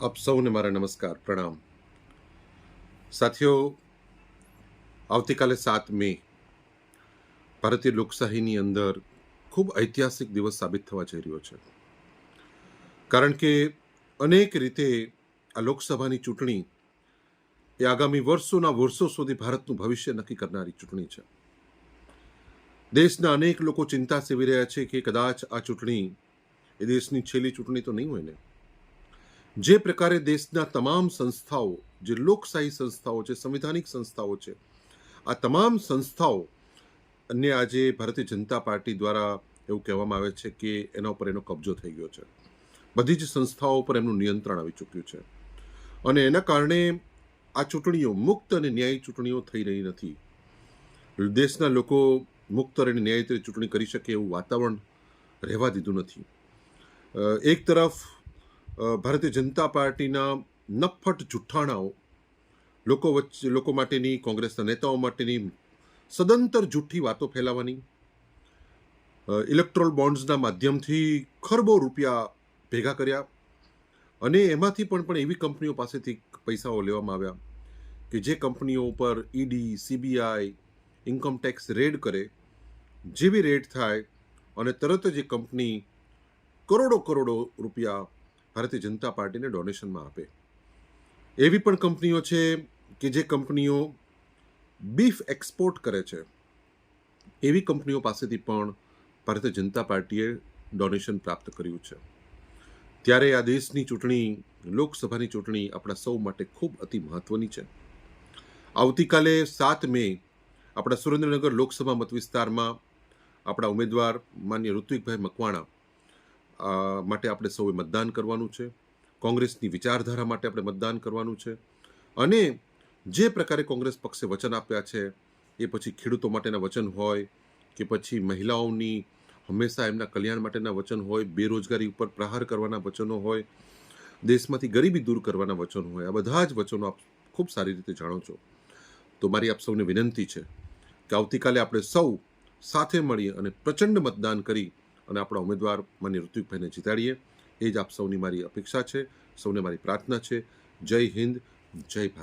આપ સૌને મારા નમસ્કાર, પ્રણામ. સાથીઓ, આવતીકાલે સાત મે ભારતીય લોકશાહીની અંદર ખૂબ ઐતિહાસિક દિવસ સાબિત થવા જઈ રહ્યો છે. કારણ કે અનેક રીતે આ લોકસભાની ચૂંટણી એ આગામી વર્ષોના વર્ષો સુધી ભારતનું ભવિષ્ય નક્કી કરનારી ચૂંટણી છે. દેશના અનેક લોકો ચિંતા સેવી રહ્યા છે કે કદાચ આ ચૂંટણી એ દેશની છેલ્લી ચૂંટણી તો નહીં હોય ને. જે પ્રકારે દેશના તમામ સંસ્થાઓ, જે લોકશાહી સંસ્થાઓ છે, સંવિધાનિક સંસ્થાઓ છે, આ તમામ સંસ્થાઓ અને આજે ભારતીય જનતા પાર્ટી દ્વારા એવું કહેવામાં આવે છે કે એના ઉપર એનો કબજો થઈ ગયો છે. બધી જ સંસ્થાઓ પર એમનું નિયંત્રણ આવી ચૂક્યું છે. અને એના કારણે આ ચૂંટણીઓ મુક્ત અને ન્યાયી ચૂંટણીઓ થઈ રહી નથી. દેશના લોકો મુક્ત અને ન્યાયી ચૂંટણી કરી શકે એવું વાતાવરણ રહેવા દીધું નથી. એક તરફ ભારતીય જનતા પાર્ટીના નફ્ફટ જુઠ્ઠાણાઓ, લોકો વચ્ચે, લોકો માટેની કોંગ્રેસના નેતાઓ માટેની સદંતર જુઠ્ઠી વાતો ફેલાવાની ઇલેક્ટ્રોલ બોન્ડ્સના માધ્યમથી ખરબો રૂપિયા ભેગા કર્યા અને એમાંથી પણ પણ એવી કંપનીઓ પાસેથી પૈસાઓ લેવામાં આવ્યા કે જે કંપનીઓ ઉપર ઈડી, સીબીઆઈ ઇન્કમટેક્સ રેડ કરે જેવી રેડ થાય અને તરત જ એ કંપની કરોડો કરોડો રૂપિયા ભારતીય જનતા પાર્ટીને ડોનેશનમાં આપે. એવી પણ કંપનીઓ છે કે જે કંપનીઓ બીફ એક્સપોર્ટ કરે છે. એવી કંપનીઓ પાસેથી પણ ભારતીય જનતા પાર્ટીએ ડોનેશન પ્રાપ્ત કર્યું છે. ત્યારે આ દેશની ચૂંટણી, લોકસભાની ચૂંટણી આપણા સૌ માટે ખૂબ અતિ મહત્વની છે. આવતીકાલે સાત મે આપણા સુરેન્દ્રનગર લોકસભા મત વિસ્તારમાં આપણા ઉમેદવાર માન્ય ઋત્વિકભાઈ મકવાણા માટે આપણે સૌએ મતદાન કરવાનું છે. કોંગ્રેસની વિચારધારા માટે આપણે મતદાન કરવાનું છે. અને જે પ્રકારે કોંગ્રેસ પક્ષે વચન આપ્યા છે, એ પછી ખેડૂતો માટેના વચન હોય કે પછી મહિલાઓની હંમેશા એમના કલ્યાણ માટેના વચન હોય, બેરોજગારી ઉપર પ્રહાર કરવાના વચનો હોય, દેશમાંથી ગરીબી દૂર કરવાના વચનો હોય, આ બધા જ વચનો આપ ખૂબ સારી રીતે જાણો છો. તો મારી આપ સૌને વિનંતી છે કે આવતીકાલે આપણે સૌ સાથે મળી અને પ્રચંડ મતદાન કરી અને આપણા ઉમેદવાર માન્ય ઋત્વિકભાઈને જીતાડીએ. એ જ આપ સૌની મારી અપેક્ષા છે. સૌને મારી પ્રાર્થના છે. જય હિન્દ, જય ભારત.